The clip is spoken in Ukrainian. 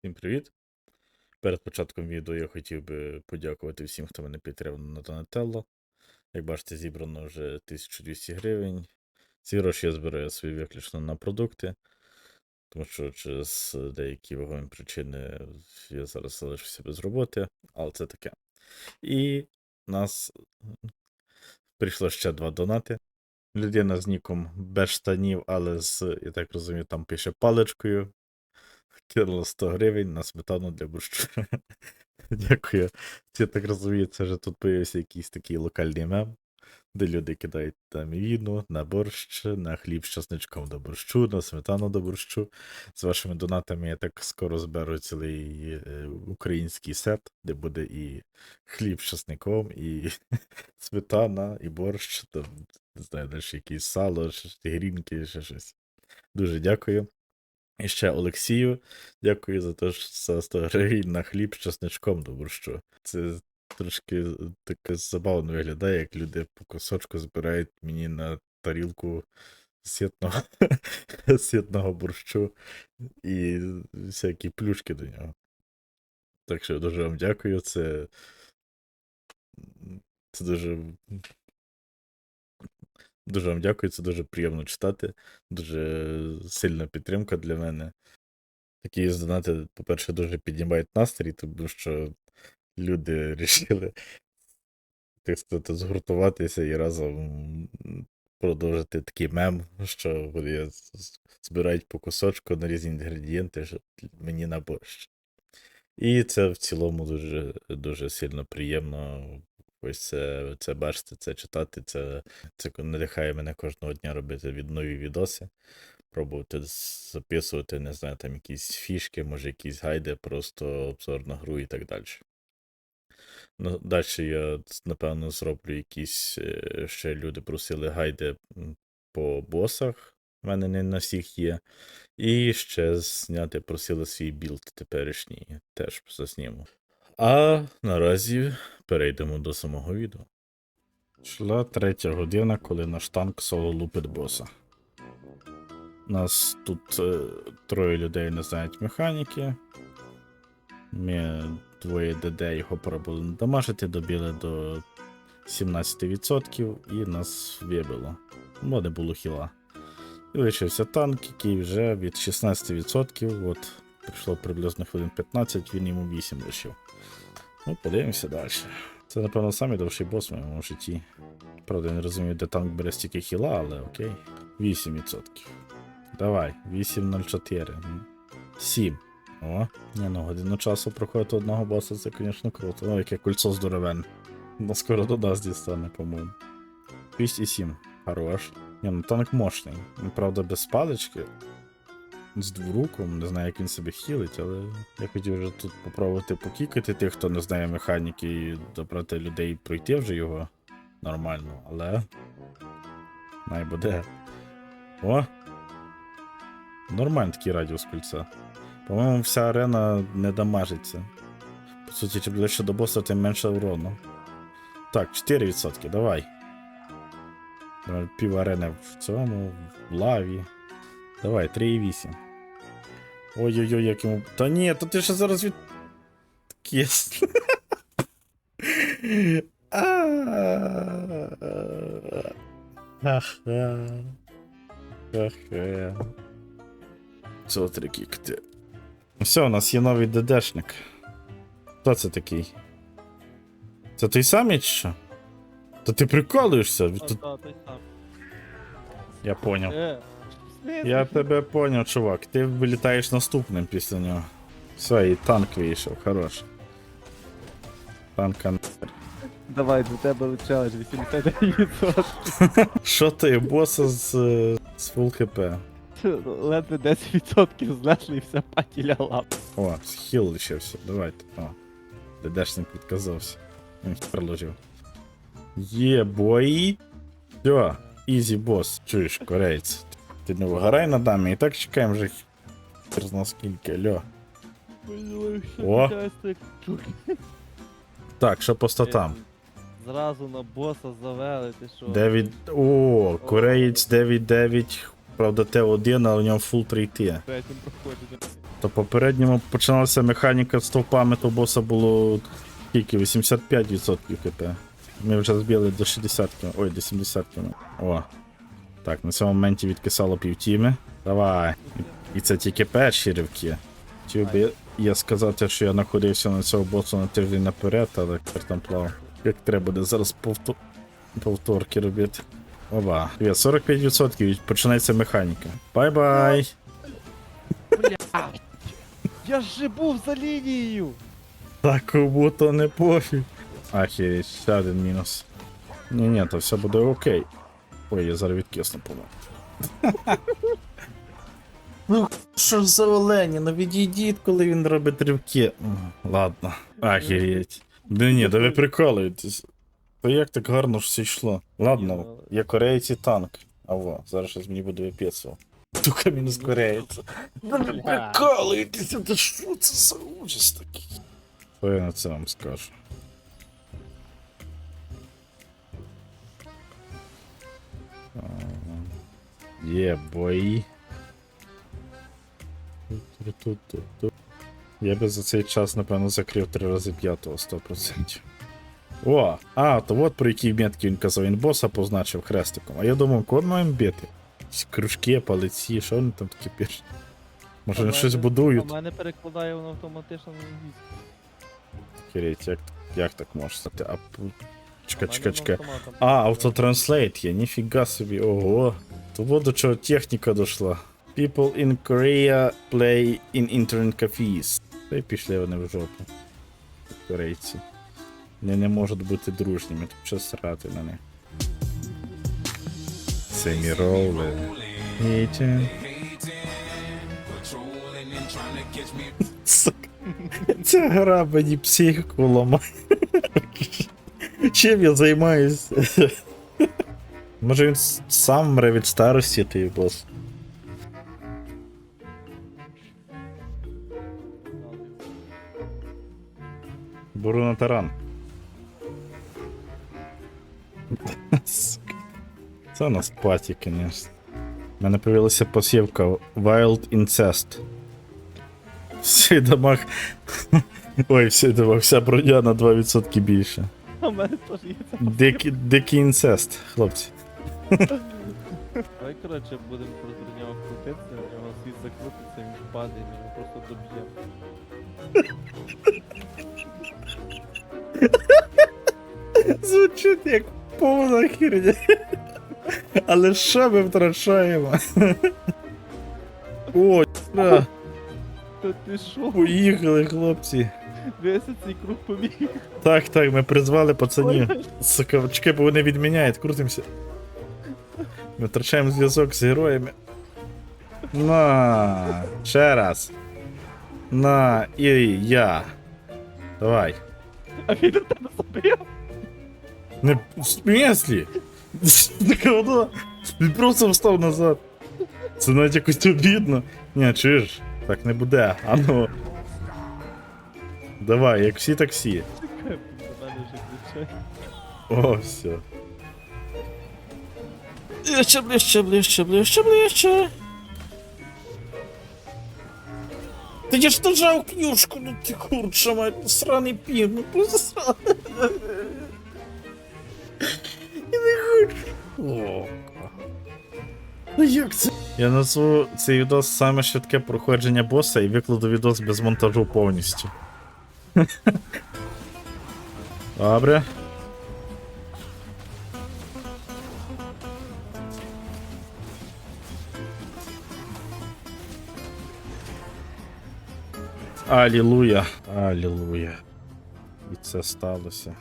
Всім привіт! Перед початком відео я хотів би подякувати всім, хто мене підтримав на Donatello. Як бачите, зібрано вже 1200 гривень. Ці гроші я збираю свої виключно на продукти, тому що через деякі вагомі причини я зараз залишився без роботи, але це таке. І нас прийшло ще два донати. Людина з ніком без штанів, але з, я так розумію, там пише паличкою. Кинула 100 гривень на сметану для борщу. Дякую. Я так розумію, це вже тут появився якийсь такий локальний мем, де люди кидають там віну на борщ, на хліб з часничком до борщу, на сметану до борщу. З вашими донатами я так скоро зберу цілий е, український сет, де буде і хліб з часником, і сметана, і борщ, там, не знаю, далі якісь сало, грінки, ще щось. Дуже дякую. І ще Олексію, дякую за те, що за 100 гривень на хліб з часничком до борщу. Це трошки таке забавно виглядає, як люди по кусочку збирають мені на тарілку сітного, сітного борщу і всякі плюшки до нього. Так що дуже вам дякую. Це, це дуже. Дуже вам дякую, це дуже приємно читати. Дуже сильна підтримка для мене. Такі донати, по-перше, дуже піднімають настрій, тому що люди вирішили, так сказати, згуртуватися і разом продовжити такий мем, що вони збирають по кусочку на різні інгредієнти що мені на борщ. І це в цілому дуже, дуже сильно приємно. Ось це, це бачити, це читати, це, це надихає мене кожного дня робити від нові відоси, пробувати записувати, не знаю, там якісь фішки, може якісь гайди, просто обзор на гру і так далі. Ну, далі я, напевно, зроблю якісь е, ще люди просили гайди по босах. У мене не на всіх є. І ще зняти просили свій білд теперішній, теж засніму. А наразі перейдемо до самого відео. Йшла третя година, коли наш танк соло лупить боса. Нас тут е, троє людей не знають механіки. Ми двоє ДД його пробували надамажити, добіли до 17% і нас вибило. Бо не було хіла. І лишився танк, який вже від 16%, от прийшло приблизно хвилин 15, він йому 8 лишив. Ну, подивимося далі. Це, напевно, самий довший бос в моєму житті. Правда, я не розумію, де танк бере стільки хіла, але окей. 8%. Давай, 8.04. 7. О, ні, ну годину часу проходити одного боса, це, звісно, круто. О, яке кольцо здоровенне. Ну, скоро до нас дістане, по-моєму. 6,7. Хорош. Ні, ну танк мощний. Правда, без палички. З двуруком, не знаю, як він себе хілить, але я хотів вже тут попробувати покікати тих, хто не знає механіки, і добрати людей пройти вже його нормально, але. Най буде. О! Нормальний такий радіус кольця. По-моєму, вся арена не дамажиться. По суті, чим ближче до боса, тим менше урону. Так, 4%, давай. Пів арени в цьому, в лаві. Давай, 3,8. Ой-ой-ой, як йому. Та ні, то ти ще зараз від. Кіс. Ха-ха. Ха-ха. Це трикікти. Все, у нас є новий ДДшник. Хто це такий? Це той самий чи що? Та ти приколуєшся? Та, та, той. Я поняв. Я тебе поняв, чувак. Ти вилітаєш наступним після нього. Все, і танк вийшов, хорош. Танка. Давай, до тебе челендж 89%. Що ти, боса з, з фул хп? Ледве 10% знесли і все паті ляла. О, схил лишився, давайте. О. ДДшник відказався. Він приложив. Є, бой. Все, ізі бос. Чуєш, кореєць. Ти не вигорай над нами, і так чекаємо вже хер зна скільки, альо. О. Так, що по статам? Зразу на боса завели, ти що? 9. О, кореєць 9-9. Правда, Т1, але у нього фул 3 т То попередньому починалася механіка з стовпами, то боса було скільки? 85% КП. Ми вже збили до 60. Ой, до 70. О. Так, на цьому моменті відкисало півтіми. Давай. І це тільки перші ривки. Хотів би я сказати, що я знаходився на цього босу на тиждень наперед, але тепер там плав. Як треба буде зараз повтор... повторки робити. Оба. 45% починається механіка. Бай-бай! Я ж був за лінією! Так кому то не пофіг. Ахі, ще один мінус. Ні, ні, то все буде окей. Ой, я зараз відкисну по Ну, що ж за олені, ну відійдіть, коли він робить ривки. Ладно, ахереть. Да ні, да ви прикалуєтесь. То як так гарно ж все йшло. Ладно, я корейці танк. А во, зараз щось мені буде виписував. Тука мінус кореєць. Да ви прикалуєтеся, да що це за ужас такий? Що я на це вам скажу? Є бої. Я би за цей час, напевно, закрив три рази п'ятого 100%. О, а, то от про які метки він казав, він боса позначив хрестиком. А я думав, кого маємо бити? Якісь Кружки, палиці, що вони там такі пишуть? Може вони щось будують? У мене перекладає воно автоматично на англійську. Хереть, як, як так може стати? А, чекай, чекай, чекай. А, автотранслейт є, ніфіга собі, ого. То вот до чого техніка дошла. People in Korea play in internet cafes. Та й пішли вони в жопу. Корейці. Вони не можуть бути дружніми, тут що срати на них. Семі роли. Гейтін. Сука. Ця гра мені психіку ламає. Чим я займаюся? Може він сам мре від старості, той бос. Буру на таран. Це у нас паті, конечно. У мене появилася посівка Wild Incest. Всі дамаг. Ой, всі дамаг, вся броня на 2% більше. У мене теж є. Дикий інцест, хлопці. Давай, коротше, будемо проти нього крутитися, у нього світ закрутиться, він впаде, ми його просто доб'ємо. Звучить як повна херня. Але що ми втрачаємо? О, да, Та ти шо? поїхали, хлопці. Весь цей круг побіг. Так, так, ми призвали пацанів. Сука, чекай, бо вони відміняють, крутимося. Ми втрачаємо зв'язок з героями. На, ще раз. На, і я. Давай. А він до тебе забив. Не в смислі? Так. Він просто встав назад. Це навіть якось обідно. Ні, чуєш? Так не буде. А ну. Давай, як всі вже кричать. О, все. Ближче, ближче, ближче, ближче, ближче. Ти я ж нажав книжку, ну ти курча мать, ну сраний пін, ну просто сраний. Я не хочу. О. Ну як це? Я назву цей відос саме швидке проходження боса і викладу відос без монтажу повністю. Добре. Алілуя. Алілуя. І це сталося.